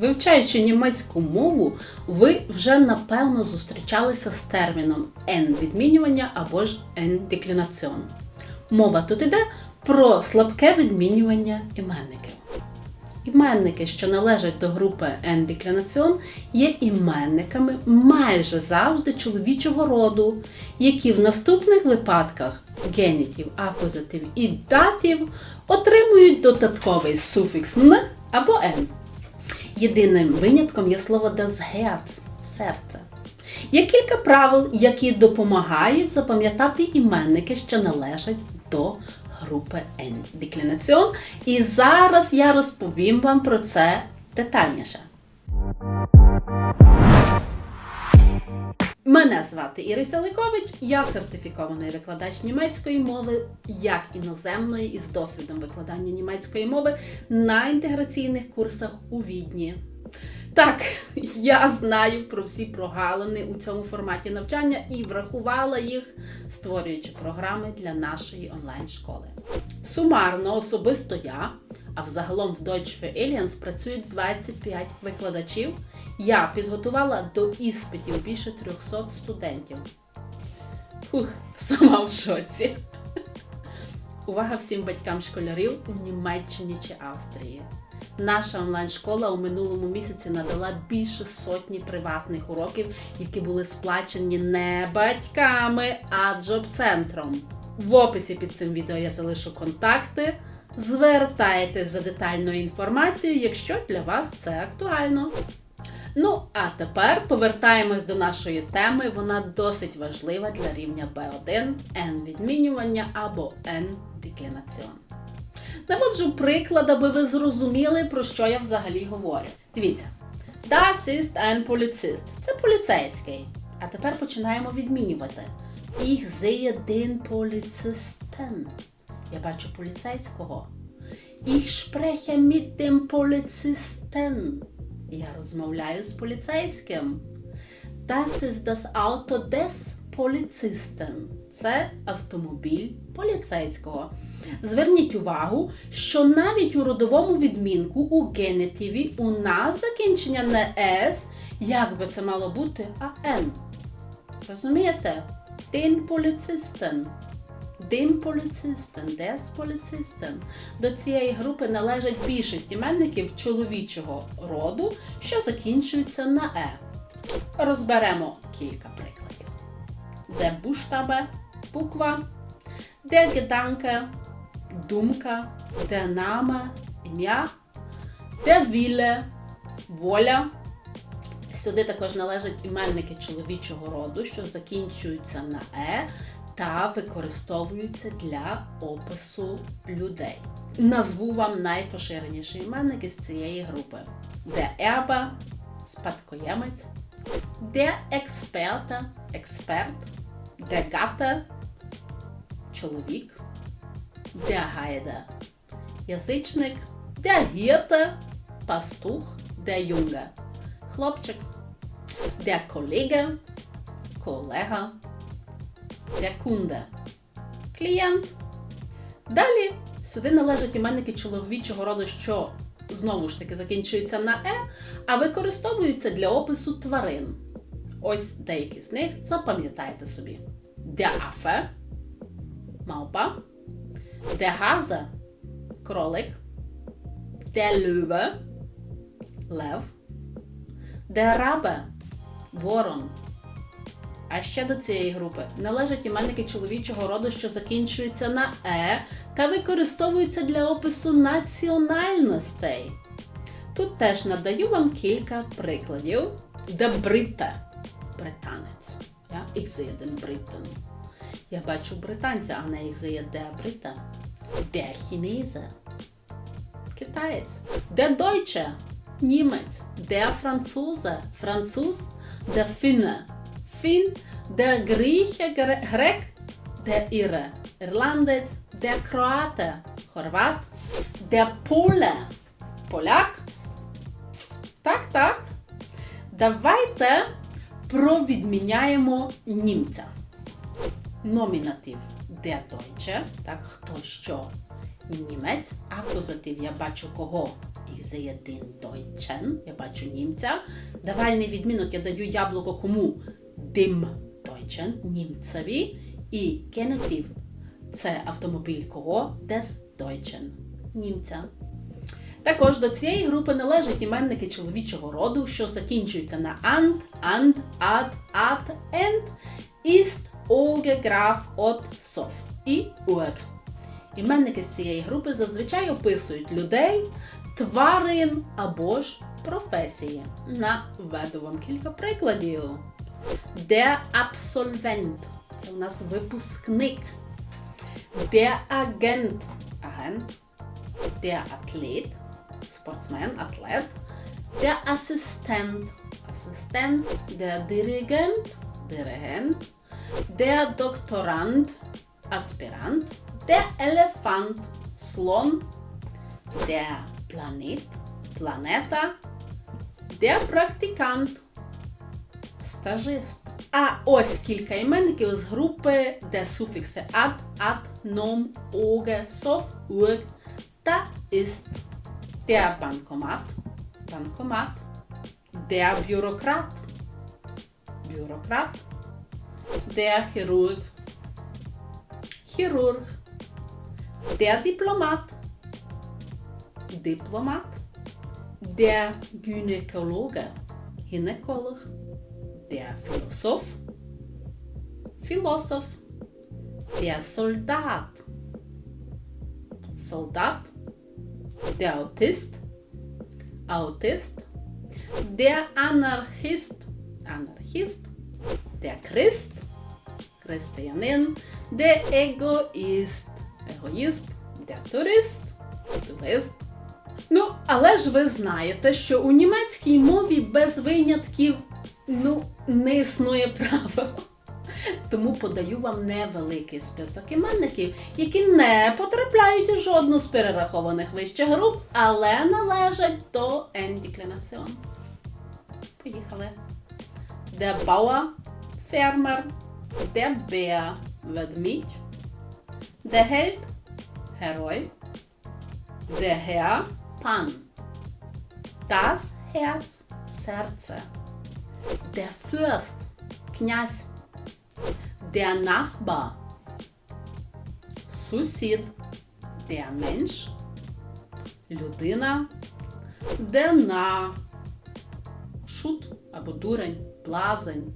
Вивчаючи німецьку мову, ви вже напевно зустрічалися з терміном «n-відмінювання або ж «n-деклінаціон». Мова тут іде про слабке відмінювання іменників. Іменники, що належать до групи N-деклінаціон, є іменниками майже завжди чоловічого роду, які в наступних випадках генітів, акузатив і датів отримують додатковий суфікс «н» або «н». Єдиним винятком є слово das серце. Є кілька правил, які допомагають запам'ятати іменники, що належать до групи N деклінаціон. І зараз я розповім вам про це детальніше. Мене звати Ірися Ликович, я сертифікований викладач німецької мови як іноземної із досвідом викладання німецької мови на інтеграційних курсах у Відні. Так, я знаю про всі прогалини у цьому форматі навчання і врахувала їх, створюючи програми для нашої онлайн-школи. Сумарно, особисто я, а взагалом в Deutsch für Aliens працюють 25 викладачів. Я підготувала до іспитів більше 300 студентів. Фух, сама в шоці. Увага всім батькам школярів у Німеччині чи Австрії. Наша онлайн-школа у минулому місяці надала більше сотні приватних уроків, які були сплачені не батьками, а джоб-центром. В описі під цим відео я залишу контакти. Звертайтесь за детальною інформацією, якщо для вас це актуально. Ну, а тепер повертаємось до нашої теми. Вона досить важлива для рівня B1, N відмінювання або N деклінаціон. Наводжу приклад, аби ви зрозуміли, про що я взагалі говорю. Дивіться, Das ist ein Polizist. Це поліцейський. А тепер починаємо відмінювати. Ich sehe den Polizisten. Я бачу поліцейського. Ich spreche mit dem Polizisten. Я розмовляю з поліцейським. Das ist das Auto des Polizisten. Це автомобіль поліцейського. Зверніть увагу, що навіть у родовому відмінку у генетиві у нас закінчення не S, як би це мало бути, а N. Розумієте? Den Polizisten. Polizisten, des Polizisten. До цієї групи належать більшість іменників чоловічого роду, що закінчуються на Е. Розберемо кілька прикладів. Де буштабе, буква, де геданке, думка, де наме, ім'я, де віле, воля. Сюди також належать іменники чоловічого роду, що закінчуються на Е та використовуються для опису людей. Назву вам найпоширеніші іменники з цієї групи: де ерба, спадкоємець, де експерта, експерт, де гата, чоловік, де гайда, язичник, де гірта, пастух, де юнга, хлопчик, де колега, колега, де клієнт. Далі сюди належать іменники чоловічого роду, що знову ж таки закінчуються на е, а використовуються для опису тварин. Ось деякі з них запам'ятайте собі: де афе, мавпа, де газа, кролик, де люве, лев, де рабе, ворон. А ще до цієї групи належать іменники чоловічого роду, що закінчуються на е та використовуються для опису національностей. Тут теж надаю вам кілька прикладів. Де брита британець. Я sehe den Я бачу британця, а не sehe der Brita. Де хінезе. Китаєць. Де Deutsche? Німець. Де французе? Француз. Де фінне? Фін, де гріхе, гре- грек, де іре, ірландець, де кроате, хорват, де поле, поляк. Так, так. Давайте провідміняємо німця. Номінатив де Deutsche, так, хто що німець, акузатив я бачу кого sehe den Deutschen, я бачу німця. Давальний відмінок я даю яблуко кому? Dem Deutschen, німцеві. І генетив це автомобіль кого? Des Deutschen, німця. Також до цієї групи належать іменники чоловічого роду, що закінчуються на ant, and, ad, at, end, ist, Olge, Graf, от, Sof і Uer. Іменники з цієї групи зазвичай описують людей, тварин або ж професії. Наведу вам кілька прикладів. Der Absolvent – це у нас випускник. Der Agent – агент. Der Athlet – спортсмен, атлет. Der Assistent – асистент. Der Dirigent – диригент. Der Doktorand – аспірант. Der Elefant – слон. Der Planet – планета. Der Praktikant – стажист. А ось кілька іменників з групи, де суфікси ad, at, nom, oge, sof, urg та ist. Der Bankomat – банкомат. Der Bürokrat – бюрократ. Der Chirurg – хірург. Der Diplomat – дипломат. Der Gynäkologe – гінеколог. Der Philosoph – філософ. Der Soldat – солдат. Der Autist – аутист. Der Anarchist – анархіст. Der Christ – християнин. Der Egoist – егоїст. Der Tourist – турист. Ну, але ж ви знаєте, що у німецькій мові без винятків ну, не існує правил. Тому подаю вам невеликий список іменників, які не потрапляють у жодну з перерахованих вище груп, але належать до ендіклінаціон. Поїхали. Der Bauer – фермер, der Bär – ведмідь, der Held – герой, der Herr – пан, das Herz – серце, der Fürst – князь, der Nachbar – сусід, der Mensch – людина, der Narr – шут або дурень, блазень,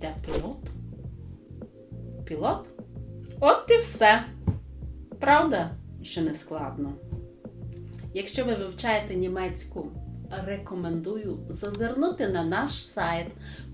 der Pilot – пілот. От і все. Правда, що не складно. Якщо ви вивчаєте німецьку, рекомендую зазирнути на наш сайт.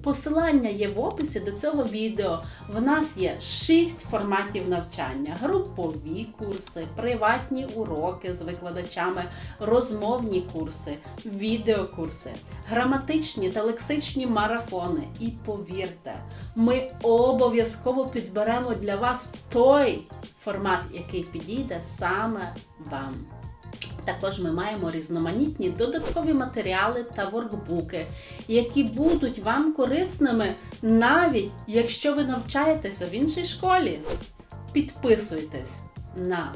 Посилання є в описі до цього відео. В нас є 6 форматів навчання: групові курси, приватні уроки з викладачами, розмовні курси, відеокурси, граматичні та лексичні марафони. І повірте, ми обов'язково підберемо для вас той формат, який підійде саме вам. Також ми маємо різноманітні додаткові матеріали та воркбуки, які будуть вам корисними навіть якщо ви навчаєтеся в іншій школі. Підписуйтесь на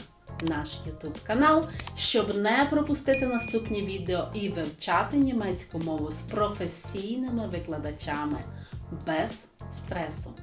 наш YouTube канал, щоб не пропустити наступні відео і вивчати німецьку мову з професійними викладачами без стресу.